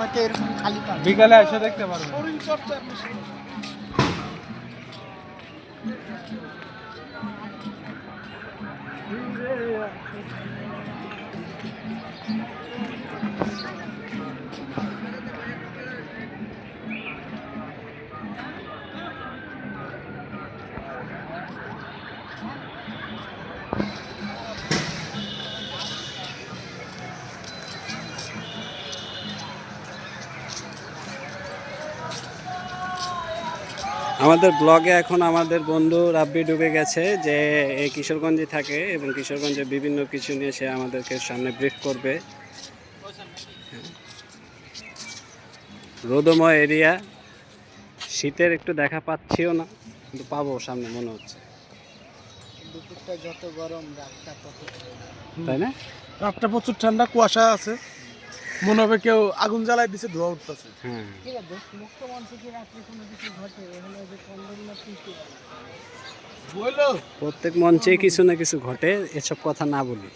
হয়তো এরকম খালি পাবে বিকালে এসে দেখতে পারবেন শরীর আমাদের ব্লগে এখন আমাদের বন্ধু রাব্বি ডুবে গেছে যে এই কিশোরগঞ্জে থাকে এবং কিশোরগঞ্জে বিভিন্ন কিছু নিয়ে সে আমাদেরকে সামনে ব্রিফ করবে। রোদময় এরিয়া শীতের একটু দেখা পাচ্ছিও না কিন্তু পাবো সামনে মনে হচ্ছে। দুপুরটা যত গরম রাতটা তত তাই না? রাতটা প্রচুর ঠান্ডা কুয়াশা আছে। মনে হবে কেউ আগুন জ্বালাই দিছে ধোয়া উঠতেছে। হ্যাঁ প্রত্যেক মঞ্চে কিছু না কিছু ঘটে এসব কথা না বলি।